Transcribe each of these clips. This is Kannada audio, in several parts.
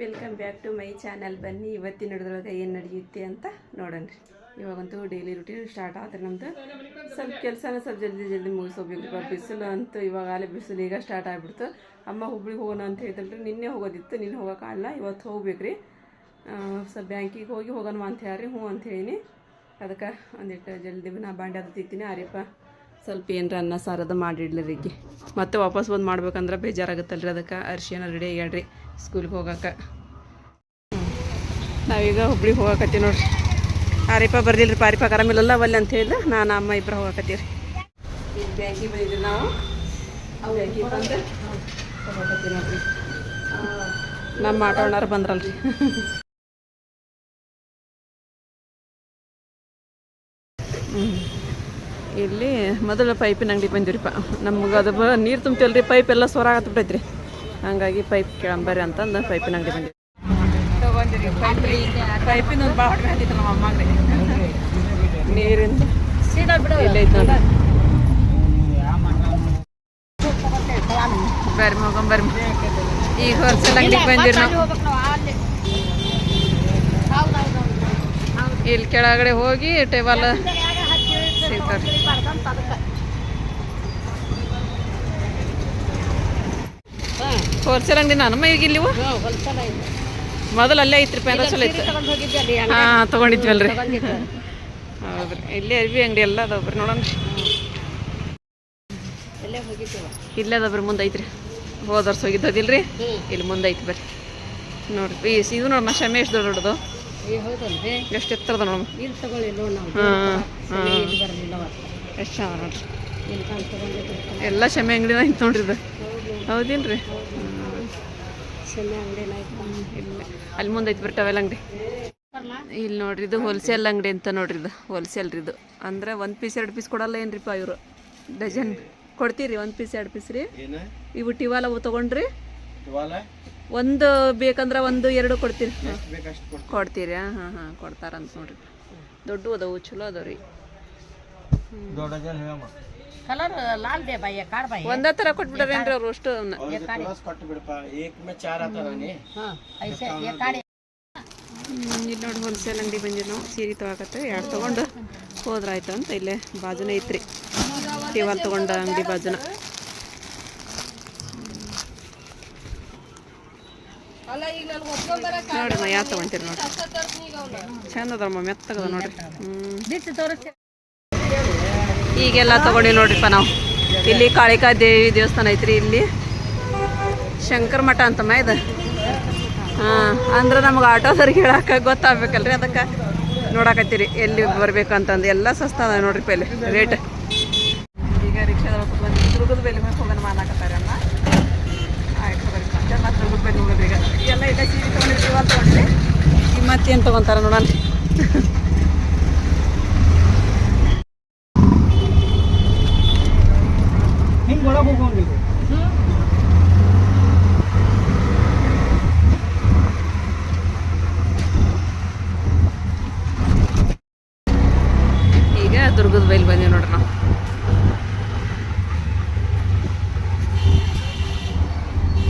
Welcome back to my channel ಬನ್ನಿ, ಇವತ್ತಿನ ಹಿಡಿದೊಳಗೆ ಏನು ನಡೆಯುತ್ತೆ ಅಂತ ನೋಡೋಣ ಇವಾಗಂತೂ ಡೈಲಿ ರುಟೀನ್ ಸ್ಟಾರ್ಟ್ ಆದ್ರೆ ನಮ್ಮದು ಸ್ವಲ್ಪ ಕೆಲಸನ ಸ್ವಲ್ಪ ಜಲ್ದಿ ಜಲ್ದಿ ಮುಗಿಸೋಬೇಕ್ರಿಪ್ಪ ಬಿಸಿಲು ಅಂತೂ ಇವಾಗಲೇ ಬಿಸಿಲು ಈಗ ಸ್ಟಾರ್ಟ್ ಆಗಿಬಿಡ್ತು. ಅಮ್ಮ ಹುಬ್ಳಿಗೆ ಹೋಗೋಣ ಅಂತ ಹೇಳ್ತಲ್ರಿ ನಿನ್ನೆ ಹೋಗೋದಿತ್ತು, ನಿನ್ನೆ ಹೋಗೋಕ್ಕಾಗಲ್ಲ ಇವತ್ತು ಹೋಗ್ಬೇಕು ರೀ. ಸ್ವಲ್ಪ ಬ್ಯಾಂಕಿಗೆ ಹೋಗಿ ಹೋಗೋಣ ಅಂತ ಹೇಳ್ರಿ, ಹ್ಞೂ ಅಂತ ಹೇಳೀನಿ. ಅದಕ್ಕೆ ಒಂದಿಟ್ಟು ಜಲ್ದಿ ನಾ ಬಾಂಡೆ ಅದು ತಿಂತೀನಿ. ಆರಿಪ್ಪ ಸ್ವಲ್ಪ ಏನರ ಅನ್ನ ಸಾರದ ಮಾಡಿಡ್ಲಿರಿಗೆ ಮತ್ತೆ ವಾಪಸ್ ಬಂದು ಮಾಡ್ಬೇಕಂದ್ರೆ ಬೇಜಾರಾಗುತ್ತಲ್ರಿ, ಅದಕ್ಕೆ ಅರ್ಶಿನ ರೆಡಿ ಆಗ್ಯಾಡ್ರಿ ಸ್ಕೂಲ್ಗೆ ಹೋಗಕ್ಕೆ ನಾವೀಗ ಹುಬ್ಳಿಗೆ ಹೋಗಕತ್ತೀವಿ ನೋಡ್ರಿ. ಆರಿಪ ಬರ್ದಿಲ್ರಿ ಪಾರಿಪ ಆರಾಮಿಲ್ಲಲ್ಲ ಒಲ್ಲೆ ಅಂತ ಹೇಳಿದ ನಾನು ಅಮ್ಮ ಇಬ್ಬರು ಹೋಗಕತ್ತೀವಿ ರೀ ಬ್ಯಾಂಕಿಗೆ ಬಂದಿದ್ವಿ ನಾವು. ಬ್ಯಾಂಕಿಗೆ ಬಂದು ಹೋಗಕತ್ತೀವಿ ನೋಡ್ರಿ. ನಮ್ಮ ಆಟೋಣ್ಣಾರು ಬಂದ್ರಲ್ರಿ. ಇಲ್ಲಿ ಮೊದಲು ಪೈಪಿನ ಅಂಗಡಿ ಬಂದಿವ್ರಿಪ್ಪ. ನಮ್ಗೆ ಅದು ನೀರು ರೀ ಪೈಪ್ ಎಲ್ಲ ಸೊರಾಗತ್ಬಿಟ್ಟೈತ್ರಿ ಹಂಗಾಗಿ ಪೈಪ್ ಕೇಳಂಬರ್ರಿ ಅಂತಂದು ಪೈಪಿನ ಅಂಗಡಿ ಬಂದಿದ್ದೆ ತಗೊಂಡಿರಿ ಪೈಪ್ ಪೈಪಿನ ಒಂದು ಭಾಳ ಹೊಟ್ಟೆ ಹತ್ತಿತ್ತು ನಮ್ಮ ಅಮ್ಮಗ್ರಿ. ನೀರಿಂದ? ಇಲ್ಲೇ ಐತೆ ನೋಡಿ ಬರ್ರಿ ಹೋಗಂ ಬರ್ರಿ ಈಗ ಹೋಲ್ಸೇಲ್ ಅಂಗಡಿಗೆ ಬಂದಿರಿ ನಾವು. ಇಲ್ಲಿ ಕೆಳಗಡೆ ಹೋಗಿ ಟೇಬಲ್ ಸಿಗ್ತಾವ್ರಿ ಹೋಲ್ಸೇಲ್ ಅಂಗಡಿ ನಾನು. ಈಗ ಇಲ್ಲಿ? ಮೊದಲು ಅಲ್ಲೇ ಐತ್ರಿ ಪೇಂದ ಚಲೋ ಐತಿ ಹಾಂ ತೊಗೊಂಡಿದ್ವಲ್ರಿ. ಹೌದ್ರಿ. ಇಲ್ಲೇ ಅರ್ವಿ ಅಂಗಡಿ ಎಲ್ಲ ಅದಾವ್ರಿ ನೋಡೋಣ. ಇಲ್ಲೇ ಅದಾವ್ರಿ ಮುಂದೆ ಐತ್ರಿ. ಹೋದ ವರ್ಷ ಹೋಗಿದ್ದದಿಲ್ರಿ ಇಲ್ಲಿ ಮುಂದೆ ಐತಿ ಬರ್ರಿ. ನೋಡ್ರಿ ಈ ಇದು ನೋಡಮ್ಮ ಶಮೆ ಎಷ್ಟು ದೊಡ್ಡದು ಎಷ್ಟು ಎತ್ತರದ ನೋಡಮ್ಮ ಹಾಂ ಹಾಂ. ಎಷ್ಟು ನೋಡ್ರಿ. ಎಲ್ಲ ಶಮೆ ಅಂಗಡಿನ ಐತೆ ನೋಡ್ರಿ ಇದು. ಹೌದಿಲ್ರಿ. ಇಲ್ಲ. ಅಲ್ಲಿ ಮುಂದೆ ಐತಿ ಟವೆಲ್ ಅಂಗಡಿ. ಇಲ್ಲಿ ನೋಡ್ರಿ ಇದು ಹೋಲ್ಸೇಲ್ ಅಂಗಡಿ ಅಂತ ನೋಡ್ರಿ ಇದು ಹೋಲ್ಸೇಲ್ ರೀ ಇದು. ಅಂದ್ರೆ ಒಂದು ಪೀಸ್ ಎರಡು ಪೀಸ್ ಕೊಡಲ್ಲ ಏನ್ರಿಪ್ಪ ಇವರು? ಡಜನ್. ಕೊಡ್ತೀರಿ ಒಂದು ಪೀಸ್ ಎರಡು ಪೀಸ್ ರೀ? ಇವು ಟಿವಾಲ ತಗೊಂಡ್ರಿ? ತೊಗೊಂಡ್ರಿ ಒಂದು ಬೇಕಂದ್ರೆ ಒಂದು ಎರಡು ಕೊಡ್ತೀರಿ. ಹಾಂ. ಕೊಡ್ತೀರಿ. ಹಾಂ ಹಾಂ ಹಾಂ ಕೊಡ್ತಾರಂತ ನೋಡ್ರಿ. ದೊಡ್ಡ ಅದಾವು ಚಲೋ ಅದಾವ ರೀ. ಕಲರ್ ಲಾಲ್ ದೇ ಬಾಯಿ ಕಾಡ್ ಬಾಯಿ ಒಂದೇ ಥರ ಕೊಟ್ಬಿಟ್ರೇನ್ರಿ ಅವ್ರು ಅಷ್ಟು ಅವ್ನ. ಹಾ ಐಸೆ ये काड़े ಹ್ಮ್, ಇಲ್ಲಿ ನೋಡಿ ಹೋಲ್ಸೇಲ್ ಅಂಗಡಿ ಬಂದಿವಿ ನಾವು ಸೀರೆ ತೊಗೊಳಕತ್ತೆ ಎರಡು ತೊಗೊಂಡು ಹೋದ್ರಾಯ್ತು ಅಂತ ಇಲ್ಲೇ ಬಾಜುನೇ ಐತ್ರಿ ಟಿವಾಲ್ ತೊಗೊಂಡ ಅಂಗಡಿ ಬಾಜುನ ನೋಡಿ ನಾ ಯಾವ ತೊಗೊಂತೀರಿ ನೋಡಿ ಚಂದ ಅದಾರಮ್ಮ ಮೆತ್ತಗದ ನೋಡ್ರಿ ಹ್ಞೂ ಬಿಟ್ಟು ತೋರಿಸ್ತೆ ಈಗೆಲ್ಲ ತಗೊಂಡಿ ನೋಡ್ರಿಪ್ಪ ನಾವು. ಇಲ್ಲಿ ಕಾಳಿಕಾ ದೇವಿ ದೇವಸ್ಥಾನ ಐತ್ರಿ ಇಲ್ಲಿ. ಶಂಕರ ಮಠ ಅಂತಮ್ಮ ಇದು? ಹಾಂ, ಅಂದ್ರೆ ನಮ್ಗೆ ಆಟೋದವ್ರಿಗೆ ಹೇಳಕ್ಕೆ ಗೊತ್ತಾಗ್ಬೇಕಲ್ರಿ ಅದಕ್ಕೆ. ನೋಡಕತ್ತೀರಿ, ಎಲ್ಲಿ ಬರ್ಬೇಕು ಅಂತಂದು. ಎಲ್ಲ ಸಸ್ತ ಅದ ನೋಡ್ರಿ ಪೆಲೆ, ರೇಟ್. ಈಗ ರಿಕ್ಷಾದ ಬಂದು ದುರ್ಗದ ಬೆಲೆ ಮೇಲೆ ಹೋಗೋಣ ಆಯ್ತು ಈಗ. ಎಲ್ಲ ಈಗ ಸೀರೆ ತೊಗೊಂಡಿದ್ರಿ ಅಂತ ಈಗ ಮತ್ತೇನು ತೊಗೊಂತಾರ ನೋಡೋಣ. ಈಗ ದುರ್ಗದ ಬೈಲ್ ಬಂದೀವಿ ನೋಡ್ರಿ ನಾವು.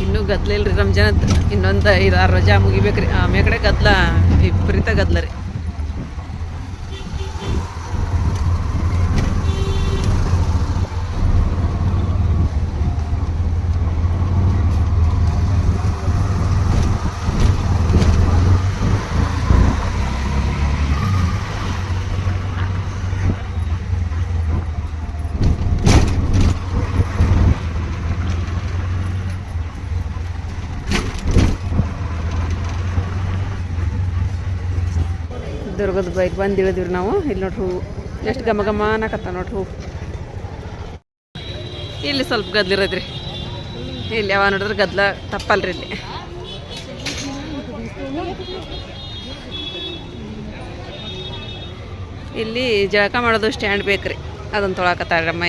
ಇನ್ನೂ ಗದ್ಲ ಇಲ್ರಿ ರಂಜಾನದ್ ಇನ್ನೊಂದು ಐದು ಆರು ರಜಾ ಮುಗಿಬೇಕ್ರಿ. ಆಮೇಲೆ ಕಡೆ ಗದ್ಲ, ವಿಪರೀತ ಗದ್ಲ ರೀ. ದುರ್ಗದ ಬೈಕ್ ಬಂದು ಇಳಿದಿವ್ರಿ ನಾವು. ಇಲ್ಲಿ ನೋಡ್ರಿ ಹೂವು ಎಷ್ಟು ಘಮ ಘಮ ಅನ್ನಕತ್ತ ನೋಡ್ರಿ. ಹೂವು ಇಲ್ಲಿ ಸ್ವಲ್ಪ ಗದ್ಲಿರೋದ್ರಿ ಇಲ್ಲಿ ಯಾವ ನೋಡಿದ್ರೆ ಗದ್ಲ ತಪ್ಪಲ್ರಿ ಇಲ್ಲಿ. ಇಲ್ಲಿ ಜಳಕ ಮಾಡೋದು ಸ್ಟ್ಯಾಂಡ್ ಬೇಕ್ರಿ. ಅದನ್ನು ತೊಳಕತ್ತಾಳ್ರಿ ಅಮ್ಮ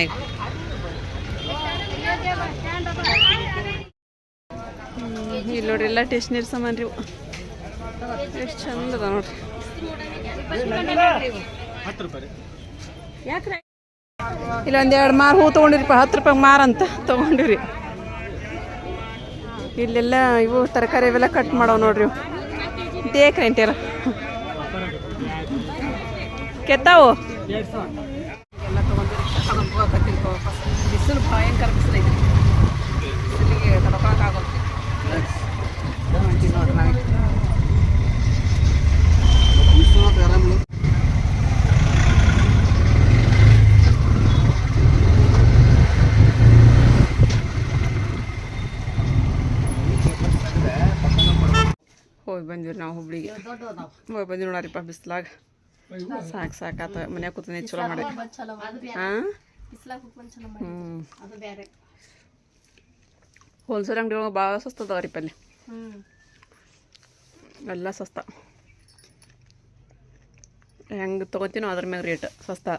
ಇಲ್ಲಿ ನೋಡ್ರಿ ಎಲ್ಲ ಟೇಸ್ಟ್ನರಿ ಸಾಮಾನು ರೀ ಎಷ್ಟು ಚಂದ ನೋಡ್ರಿ. ಇಲ್ಲ, ಒಂದು ಎರಡು ಮಾರು ಹೂ ತೊಗೊಂಡಿರಿಪ್ಪ ಹತ್ತು ರೂಪಾಯಿ ಮಾರಂತ ತೊಗೊಂಡಿರಿ. ಇಲ್ಲೆಲ್ಲ ಇವು ತರಕಾರಿ ಇವೆಲ್ಲ ಕಟ್ ಮಾಡೋ ನೋಡ್ರಿ. ದೇಕ್ರಿ ಅಂತೀರ ಕೆತ್ತಾವು? ಬಿಸಿಲು ಭಯಂಕರ ಬಿಸಿಲು ಐತಿ ಬಿಸಿಲಿಗೆ ತಡ್ಕೊಳಕ್ಕಾಗೋದು ನೋಡ್ರಿ ನಾವೀಗ ಹೋಗಿ ಬಂದ್ವಿ ನಾವು ಹುಬ್ಳಿಗೆ ದೊಡ್ಡ ಅದಾವ ಹೋಗಿ ಬಂದ್ವಿ ನೋಡಾರಿಪ್ಪ ಬಿಸ್ಲಾಗ ಸಾಕು ಸಾಕಾತ ಮನ್ಯಾಗ ಕೂತ್ಕೊಂಡು ಚಲೋ ಮಾಡಿ ಚಲೋ ಅದು ಬೇರೆ ಹಾಂ ಬಿಸ್ಲಾಗ ಕುತ್ಕೊಂಡ್ ಚಲೋ ಹ್ಞೂ ಅದು ಬೇರೆ ಹೋಲ್ಸೇಲ್ ಅಂಗಡಿ ಒಳಗೆ ಭಾಳ ಸಸ್ತ ಅದಾವ್ರಿಪ್ಪ ಅಲ್ಲಿ ಹ್ಮ್ ಎಲ್ಲ ಸಸ್ತ ಹೆಂಗೆ ತೊಗೋತೀನೋ ಅದ್ರ ಮ್ಯಾಗ ರೇಟ್ ಸಸ್ತಾ.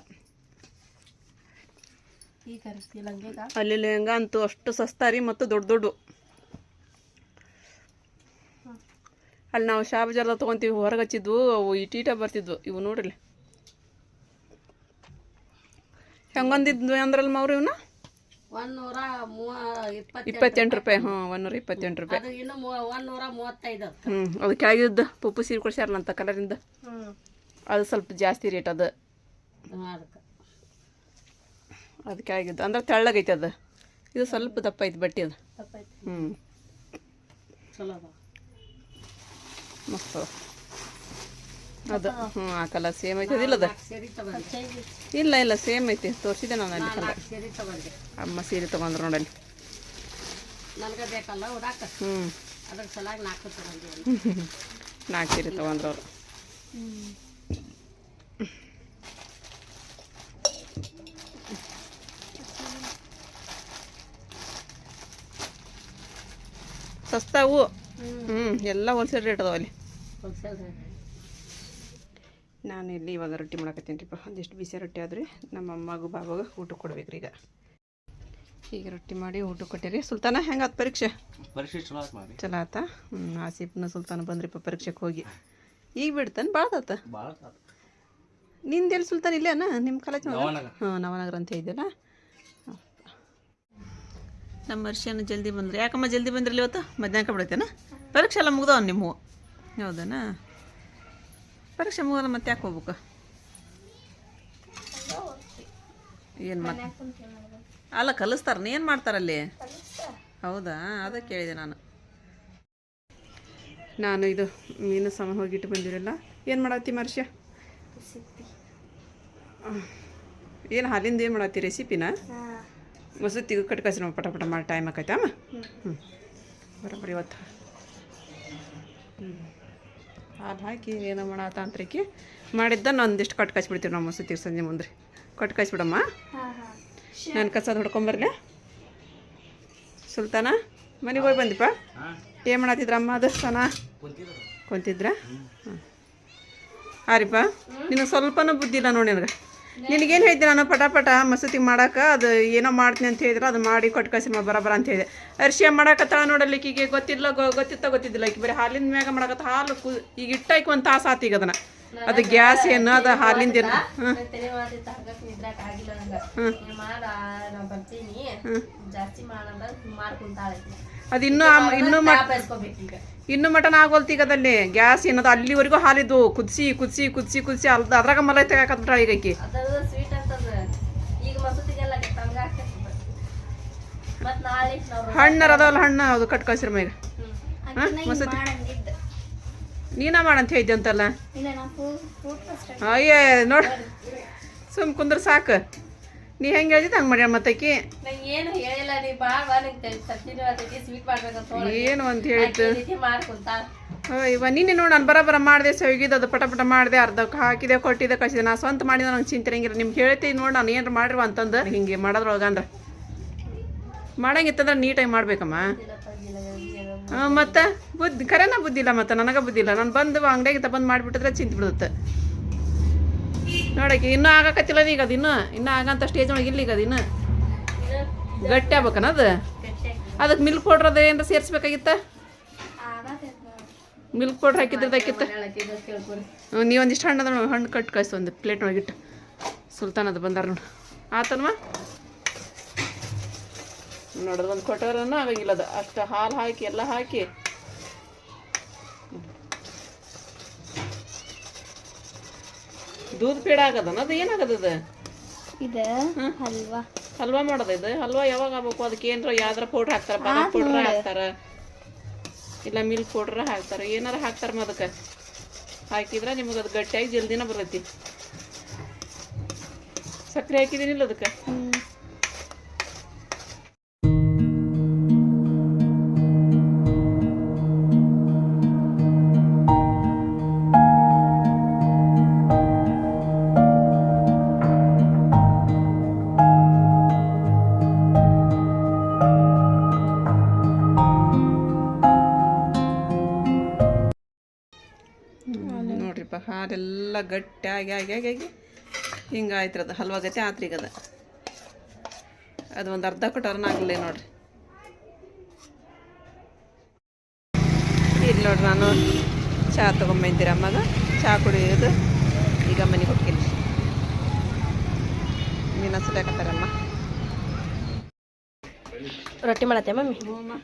ಅಲ್ಲಿ ಲೆಹಂಗ ಅಂತೂ ಅಷ್ಟು ಸಸ್ತ ರೀ ಮತ್ತು ದೊಡ್ಡ ದೊಡ್ಡ. ಅಲ್ಲಿ ನಾವು ಶಾಪ್ ಶಾಬಜಾರ್ದ ತೊಗೊಂತೀವಿ ಹೊರಗೆ ಹಚ್ಚಿದ್ವು ಅವು ಇಟೀಟ ಬರ್ತಿದ್ವು. ಇವು ನೋಡ್ರಿ. ಹೆಂಗೊಂದಿದ್ವು ಅಂದ್ರಲ್ಲ ಮಾವ್ರಿ ಇವನ್ನ ಇಪ್ಪತ್ತೆಂಟು ರೂಪಾಯಿ. ಹ್ಞೂ ನೂರ ಇಪ್ಪತ್ತೆಂಟು ರೂಪಾಯಿ. ಹ್ಞೂ ಅದು. ಕೆಳಗಿದ್ದ ಪುಪ್ಪು ಸೀರೆ ಕೊಡ್ಸ್ಯಾರಲ್ಲ ಅಂತ ಕಲರಿಂದ ಅದು ಸ್ವಲ್ಪ ಜಾಸ್ತಿ ರೇಟ್ ಅದು. ಅದಕ್ಕೆ ಆಗಿದ್ದು. ಅಂದ್ರೆ ತೆಳ್ಳಗೈತೆ ಅದು. ಇದು ಸ್ವಲ್ಪ ದಪ್ಪ ಐತೆ ಬಟ್ಟೆ ಅದು. ಹ್ಞೂ ಮಸ್ತ್ ಅದ ಹ್ಞೂ ಆ ಕಲರ್ ಸೇಮ್ ಐತೆ. ಅದಿಲ್ಲ ಅದು? ಸೀರೆ ತಗೊಂಡೆ. ಇಲ್ಲ ಇಲ್ಲ ಸೇಮ್ ಐತಿ. ತೋರಿಸಿದೆ ನಾನು ಅಲ್ಲಿ ಕಲರ್ ಅಮ್ಮ ಸೀರೆ ತೊಗೊಂಡ್ರು ನೋಡಲ್ಲಿ ನನಗೆ ಬೇಕಲ್ಲ ಉಡಾಕ? ಹ್ಞೂ ನಾಲ್ಕು ಸೀರೆ ತೊಗೊಂಡ್ರು ಸಸ್ತಾವು. ಹ್ಞೂ ಎಲ್ಲ ಹೋಲ್ಸೇಲ್ ರೇಟ್ ಅದಾವ ಅಲ್ಲಿ. ನಾನು ಇಲ್ಲಿ ಇವಾಗ ರೊಟ್ಟಿ ಮಾಡಕತ್ತೀನಿ ರೀ. ಒಂದಿಷ್ಟು ಬಿಸಿ ರೊಟ್ಟಿ ಆದ್ರಿ ನಮ್ಮ ಅಮ್ಮಗೂ ಬಾಬಾಗ ಊಟ ಕೊಡ್ಬೇಕ್ರಿ ಈಗ. ಈಗ ರೊಟ್ಟಿ ಮಾಡಿ ಊಟ ಕೊಟ್ಟಿರಿ. ಸುಲ್ತಾನ ಹೆಂಗಾತ್ ಪರೀಕ್ಷೆ? ಪರೀಕ್ಷೆ ಚಲೋ ಆತ್ ಮಾಡಿ ಚಲೋ ಆತ? ಹ್ಞೂ ಆಸಿಫ್ನ ಸುಲ್ತಾನ ಬಂದ್ರಿಪ್ಪ ಪರೀಕ್ಷೆಗೆ ಹೋಗಿ. ಈಗ ಬಿಡ್ತಾನೆ ಭಾಳದಾತ ಭಾಳ ನಿಂದೆಲ್ಲಿ ಸುಲ್ತಾನ ಇಲ್ಲೇನ? ನಿಮ್ಮ ಕಾಲೇಜ್ ನವನಗರ. ಹಾಂ ನವನಗರ ಅಂತ ಇದೆಯಲ್ಲ ನಮ್ಮ ವರ್ಷನ ಜಲ್ದಿ ಬಂದ್ರೆ. ಯಾಕಮ್ಮ ಜಲ್ದಿ ಬಂದ್ರಲ್ಲ ಇವತ್ತು? ಮಧ್ಯಾಹ್ನ ಬಿಡತ್ತೇನ ಪರೀಕ್ಷೆ ಎಲ್ಲ ಮುಗ್ದವ ನಿಮ್ಮ ಹೌದನಾ? ಪರೀಕ್ಷೆ ಮುಗಿದ ಮತ್ತೆ ಯಾಕೆ ಹೋಗ್ಬೇಕು? ಏನು ಮತ್ತೆ ಅಲ್ಲ ಕಲಿಸ್ತಾರ. ಏನು ಮಾಡ್ತಾರಲ್ಲಿ ಹೌದಾ? ಅದಕ್ಕೆ ಕೇಳಿದೆ ನಾನು. ನಾನು ಇದು ಮೀನು ಸಮ ಹೋಗಿಟ್ಟು ಬಂದಿರಲ್ಲ. ಏನು ಮಾಡತ್ತಿ ಮರ್ಷ್ಯ ಏನು ಹಾಲಿಂದ ಏನು ಮಾಡತ್ತಿ ರೆಸಿಪಿನ? ಮಸೂತಿಗೆ ಕಟ್ಕಸಿ ನಾವು ಪಟ ಪಟ ಮಾಡಿ ಟೈಮ್ ಆಕೈತೆ ಅಮ್ಮ? ಹ್ಞೂ ಬರೋಬ್ಬರಿ ಇವತ್ತು. ಹ್ಞೂ ಹಾಲು ಹಾಕಿ ಏನೋ ಮಾಡಾತ ಅಂತ್ರಿಕಿ ಮಾಡಿದ್ದ ಒಂದಿಷ್ಟು ಕಟ್ ಕಚ್ಬಿಡ್ತೀವಿ ನಾವು ಮಸೂತಿಗೆ ಸಂಜೆ ಮುಂದೆ ಕಟ್ ಕಚ್ಬಿಡಮ್ಮ ನಾನು ಕಸದ ಹೊಡ್ಕೊಂಬರ್ಲೆ ಸುಲ್ತಾನ ಮನೆಗೆ ಹೋಗಿ ಬಂದಿಪ್ಪ ಏನು ಮಾಡತ್ತಿದ್ರ ಅಮ್ಮ ಅದು ಸನ ಕುಂತಿದ್ರ? ಹಾಂ ಆರಿಪ್ಪ ನಿನಗೆ ಸ್ವಲ್ಪನೂ ಬುದ್ಧಿ ಇಲ್ಲ ನೋಡಿ ನನಗೆ. ನಿನಗೇನು ಹೇಳ್ತೀನಿ ನಾನು ಪಟಾಪಟ ಪಟ ಮಸೂತಿ ಮಾಡಕ್ಕೆ ಅದು ಏನೋ ಮಾಡ್ತೀನಿ ಅಂತ ಹೇಳಿದ್ರೆ ಅದು ಮಾಡಿ ಕೊಟ್ಟು ಕಸಿ ಬರಬರ ಅಂತ ಹೇಳಿದೆ. ಅರ್ಶಿಯ ಮಾಡಕತ್ತಾಳ ನೋಡಲಿಕ್ಕೆ ಗೊತ್ತಿಲ್ಲ ಗೊ- ಗೊತ್ತಿತ್ತ ಗೊತ್ತಿದ್ದಿಲ್ಲ. ಈಗ ಬರೀ ಹಾಲಿನ ಮ್ಯಾಗ ಮಾಡಕತ್ತ ಹಾಲು ಕು ಈಗ ಇಟ್ಟಾಕಿ ಒಂದು ತಾಸು ಆತು ಈಗ ಅದನ್ನ. ಅದು ಗ್ಯಾಸ್ ಏನು ಅದು ಹಾಲಿಂದ ಏನು. ಅದು ಇನ್ನೂ ಇನ್ನೂ ಇನ್ನೂ ಮಟನ್ ಆಗೋಲ್ತು ಈಗ ಅದಲ್ಲಿ ಗ್ಯಾಸ್ ಏನದ? ಅಲ್ಲಿವರೆಗೂ ಹಾಲಿದ್ದು. ಕುದಿಸಿ ಕುದಿಸಿ ಕುದಿಸಿ ಕುದಿಸಿ ಅಲ್ದ ಅದ್ರಾಗ ಮಲೈ ತೆಗಾಕತ್ಬಿಟ್ಟ ಈಗ ಆಕಿ ಹಣ್ಣರ ಅದಾವಲ್ಲ ಹಣ್ಣು ಅದು ಕಟ್ ಕಳ್ಸಿರ ಮೇಗ ಮಸೂತಿ ನೀನ ಮಾಡಂತ ಹೇಳಿದ್ದೆ ಅಂತಲ್ಲ? ಅಯ್ಯ ನೋಡ್. ಸುಮ್ ಕುಂದ್ರ ಸಾಕು. ನೀ ಹೆಂಗೆ ಹೇಳಿದ ಹಂಗೆ ಮಾಡ್ಯಾಳ ಮತ್ತಕಿ ನಂಗೆ ಏನು ಹೇಳಿಲ್ಲ ನೀ ಬಾಳ ಬಾ ನಿಂಗೆ ಚಟ್ನಿ ಆಗ್ತೈತಿ ಸ್ವೀಟ್ ಮಾಡ್ಬೇಕಂತ ಏನು ಅಂತ ಹೇಳಿದ್ದು? ಮಾಡ್ಕೊಂತಾಳ ಇವ ನಿನ್ನೆ ನೋಡಿ ನಾನು ಬರಬರ ಮಾಡಿದೆ ಸವಿಗಿದ್ದು ಅದು ಪಟ ಪಟ ಮಾಡಿದೆ ಅರ್ಧ ಹಾಕಿದೆ ಕೊಟ್ಟಿದೆ ಕಳಿಸಿದೆ. ನಾ ಸ್ವಂತ ಮಾಡಿದ ನಂಗೆ ಚಿಂತಿರಂಗಿಲ್ಲ. ನಿಮ್ಗೆ ಹೇಳ್ತೀನಿ ನೋಡಿ ನಾನು ಏನಾರು ಮಾಡಿರುವ ಅಂತಂದು. ಹಿಂಗೆ ಮಾಡೋದ್ರೊಳಗೆ ಅಂದ್ರೆ. ಮಾಡಂಗಿತ್ತಂದ್ರೆ ನೀಟಾಗಿ ಮಾಡ್ಬೇಕಮ್ಮ. ಹಾಂ ಮತ್ತೆ ಬುದ್ಧಿ ಖರೇನ ಬುದ್ಧಿ ಇಲ್ಲ ಮತ್ತೆ ನನಗೆ ಬುದ್ಧಿ ಇಲ್ಲ. ನಾನು ಬಂದು ಅಂಗಡಿಯಾಗಿತ್ತ ಬಂದು ಮಾಡಿಬಿಟ್ಟಿದ್ರೆ ಚಿಂತೆ ಬಿಡುತ್ತೆ. ನೋಡಕ್ಕೆ ಇನ್ನೂ ಆಗಕತ್ತಿಲ್ಲ ಈಗ ಅದು ಇನ್ನೂ. ಇನ್ನೂ ಆಗಂತ ಸ್ಟೇಜ್ ಒಳಗೆ ಇಲ್ಲ ಈಗ ಅದು ಇನ್ನೂ. ಗಟ್ಟಿ ಆಗ್ಬೇಕನ ಅದು? ಅದಕ್ಕೆ ಮಿಲ್ಕ್ ಪೌಡ್ರ್ ಅದು ಏನಾರ ಸೇರಿಸ್ಬೇಕಾಗಿತ್ತ? ಮಿಲ್ಕ್ ಪೌಡ್ರ್ ಹಾಕಿದ್ರದಾಕಿತ್ತ ನೀವೊಂದಿಷ್ಟು ಹಣ್ಣು ಅದ ಹಣ್ಣು ಕಟ್ ಕಳಿಸ್ ಒಂದು ಪ್ಲೇಟ್ ಒಳಗಿಟ್ಟು ಸುಲ್ತಾನ್ ಅದು ಬಂದಾರ ನೋಡಿ. ಆತನ್ವ? ನೋಡೋದು ಒಂದು ಕೊಟ್ಟವ್ರನ್ನ ಆಗಂಗಿಲ್ಲ ಅದು. ಅಷ್ಟು ಹಾಲು ಹಾಕಿ, ಎಲ್ಲ ಹಾಕಿ. ದೂದ್ ಪೇಡ ಆಗದನ? ಅದು ಏನಾಗದದ ಇದು ಹಲ್ವಾ. ಹಲ್ವಾ ಮಾಡೋದು ಇದು? ಹಲ್ವಾ ಯಾವಾಗ ಆಗ್ಬೇಕು? ಅದಕ್ಕೆ ಏನಾರ ಯಾವ್ದಾರ ಪೌಡ್ರ್ ಹಾಕ್ತಾರ ಬಾದಾಮ್ ಪೌಡ್ರ್ ಹಾಕ್ತಾರ. ಇಲ್ಲ ಮಿಲ್ಕ್ ಪೌಡ್ರ್ ಹಾಕ್ತಾರ. ಏನಾರ ಹಾಕ್ತಾರ ಅದಕ್ಕೆ? ಹಾಕಿದ್ರೆ ನಿಮಗೆ ಅದು ಗಟ್ಟಿಯಾಗಿ ಜಲ್ದಿನ ಬರ್ತೈತಿ. ಸಕ್ಕರೆ ಹಾಕಿದೀನಿಲ್ಲ ಅದಕ್ಕೆ? ಗಟ್ಟಿಯಾಗಿ ಆಗಿ ಆಗಿ ಆಗಿ ಹಿಂಗೆ ಅದು, ಹಲ್ವಾ ಗತಿ ಆತ್ರಿ ಈಗ ಅದು. ಒಂದು ಅರ್ಧ ಕೊಟ್ಟರ್ನ ಆಗಲಿ ನೋಡ್ರಿ. ಇಲ್ಲಿ ನೋಡ್ರಿ ನಾನು ಚಹಾ ತೊಗೊಂಬಂತೀರ ಅಮ್ಮಗ. ಚಹಾ ಕುಡಿಯೋದು. ಈಗ ಮನೆಗೆ ಹೋಗ್ತೀನಿ. ಮೀನು ಹಚ್ಚಲಾಕತ್ತಾರಮ್ಮ ರೊಟ್ಟಿ ಮಾಡತ್ತೆ ಮಮ್ಮಿ?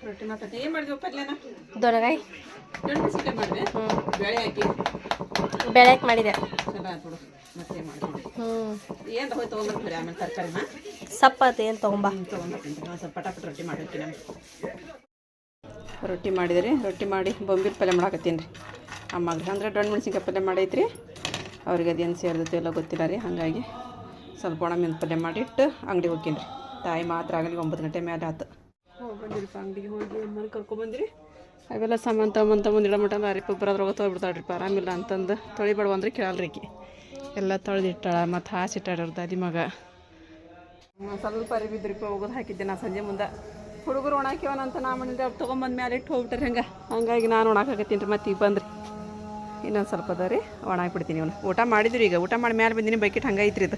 ರೊಟ್ಟಿ ಮಾತಾಡ್ತೀನಿ ಏನು ಮಾಡಿದ್ವಿ ಪಲ್ಯನ ದೊಣಗಾಯಿ ಹ್ಞೂ ಸೀಟೆ ಮಾಡಿದೆ. ಬೇಳೆ ಹಾಕಿ. ಮಾಡಿದೆ. ಹ್ಞೂ. ಏನು ಹೋಗಿ ತೊಗೊಂಡ್ಬರ್ತೀರಿ ಆಮೇಲೆ ತರಕಾರಿನ? ಸಪ್ಪತ್ತು ಏನು ತೊಗೊಂಬ? ಒಂದು ಸ್ವಲ್ಪ ಪಟಾಪಟ್ ರೊಟ್ಟಿ ಮಾಡಿರ್ತೀನಿ. ರೊಟ್ಟಿ ಮಾಡಿದ್ರಿ. ರೊಟ್ಟಿ ಮಾಡಿ ಬೊಂಬಿರ್ ಪಲ್ಯ ಮಾಡಾಕತ್ತೀನಿ ರೀ. ಅಮ್ಮಗೆ ಅಂದ್ರೆ ದೊಡ್ಡ ಮೆಣಸಿನ್ಕಾಯಿ ಪಲ್ಯ ಮಾಡೈತ್ರಿ. ಅವ್ರಿಗೆ ಅದೇನು ಸೇರ್ದತ್ತೆ ಎಲ್ಲ ಗೊತ್ತಿಲ್ಲ ರೀ. ಹಾಗಾಗಿ ಸ್ವಲ್ಪ ಒಣ ಮೀನು ಪಲ್ಯ ಮಾಡಿಟ್ಟು ಅಂಗಡಿಗೆ ಹೋಗ್ತೀನಿ ರೀ. ತಾಯಿ ಮಾತ್ರ ಆಗಲಿ ಒಂಬತ್ತು ಗಂಟೆ ಮೇಲೆ ಆತು. ಬಂದಿರಿಪ್ಪ ಅಂಗಡಿಗೆ ಹೋಗಿ ಅಮ್ಮನ ಕರ್ಕೊಂಬಂದಿರಿ ಅವೆಲ್ಲ ಸಾಮಾನು ತಗೊಂಬಂದು ಮುಂದಿಡ ಮಟ ಲಾರಿ ಬರೋದ್ರಾಗ ಆರಾಮಿಲ್ಲ ಅಂತಂದು ತೊಳಿಬೇಡ ಅಂದ್ರೆ ಕೇಳಲ್ರಿಕಿ ಎಲ್ಲ ತೊಳೆದಿಟ್ಟಾಳ ಮತ್ತು ಹಾಸಿಟ್ಟಾಡ್ರ ದಾದಿ ಮಗ. ಸ್ವಲ್ಪ ಅರಿ ಬಿದ್ರಿಪ್ಪ ಹೋಗೋದು ಹಾಕಿದ್ದೆ ನಾ ಸಂಜೆ ಮುಂದೆ. ಹುಡುಗರು ಒಣಾಕ್ಯವನಂತ ನಾ ಮನೇಲಿ ಅವ್ರು ತೊಗೊಂಬಂದು ಮೇಲೆ ಇಟ್ಟು ಹೋಗ್ಬಿಟ್ರೆ ಹಂಗೆ? ಹಂಗಾಗಿ ನಾನು ಒಣಾಕತ್ತೀನಿ ರೀ, ಮತ್ತೆ ಈಗ ಬಂದ್ರಿ. ಇನ್ನೊಂದು ಸ್ವಲ್ಪ ಅದ ರೀ, ಒಣಾಕ್ಬಿಡ್ತೀನಿ ಇವನು. ಊಟ ಮಾಡಿದ್ರಿ ಈಗ, ಊಟ ಮಾಡಿ ಮೇಲೆ ಬಂದಿನಿ ಬೈಕಿಟ್ಟು ಹಂಗೆ ಐತ್ರಿ ಇದು.